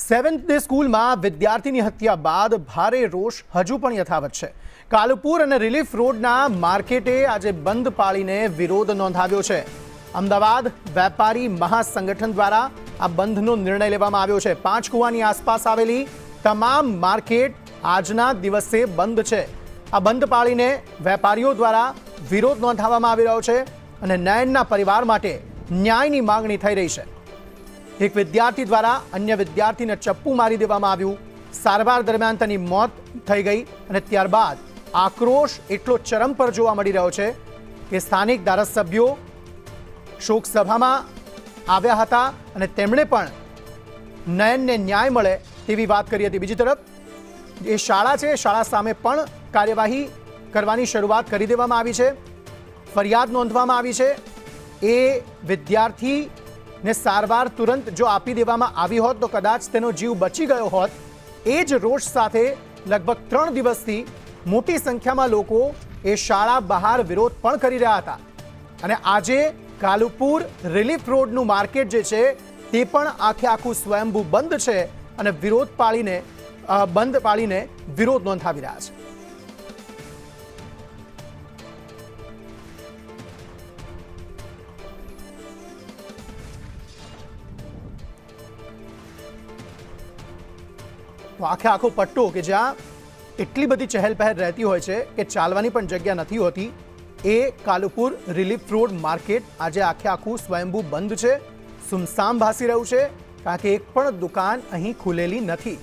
Seventh day સ્કૂલમાં વિદ્યાર્થીની હત્યા બાદ ભારે રોષ હજુ પણ યથાવત છે. કાલુપુર અને રિલીફ રોડના માર્કેટે આજે બંધ પાળીને વિરોધ નોંધાવ્યો છે. અમદાવાદ વેપારી મહાસંગઠન દ્વારા આ બંધનો નિર્ણય લેવામાં આવ્યો છે. પાંચ કુવાની આસપાસ આવેલી તમામ માર્કેટ આજના દિવસે બંધ છે. આ બંધ પાળીને વેપારીઓ દ્વારા વિરોધ નોંધાવવામાં આવી રહ્યો છે અને નયનના પરિવાર માટે ન્યાયની માંગણી થઈ રહી છે. એક વિદ્યાર્થી દ્વારા અન્ય વિદ્યાર્થીને ચપ્પુ મારી દેવામાં આવ્યું. સારવાર દરમિયાન તેની મોત થઈ ગઈ અને ત્યારબાદ આક્રોશ એટલો ચરમ પર જોવા મળી રહ્યો છે કે સ્થાનિક ધારાસભ્યો શોકસભામાં આવ્યા હતા અને તેમણે પણ નયનને ન્યાય મળે તેવી વાત કરી હતી. બીજી તરફ, એ શાળા છે શાળા સામે પણ કાર્યવાહી કરવાની શરૂઆત કરી દેવામાં આવી છે. ફરિયાદ નોંધવામાં આવી છે. એ વિદ્યાર્થીને સારવાર તુરંત જો આપી દેવામાં આવી હોત તો કદાચ તેનો જીવ બચી ગયો હોત. એ જ રોષ સાથે લગભગ ત્રણ દિવસથી મોટી સંખ્યામાં લોકો એ શાળા બહાર વિરોધ પણ કરી રહ્યા હતા. અને આજે કાલુપુર રિલીફ રોડનું માર્કેટ જે છે, તે પણ આખે આખું સ્વયંભૂ બંધ છે અને વિરોધ પાળીને બંધ પાળીને વિરોધ નોંધાવી રહ્યા છે. આખે આખો પટ્ટો કે જ્યાં એટલી બધી ચહેલપહેલ રહેતી હોય છે કે ચાલવાની પણ જગ્યા નથી હોતી, એ કાલુપુર રિલીફ રોડ માર્કેટ આજે આખે આખું સ્વયંભૂ બંધ છે, સુમસામ ભાસી રહ્યું છે, કારણ કે એક પણ દુકાન અહીં ખુલેલી નથી.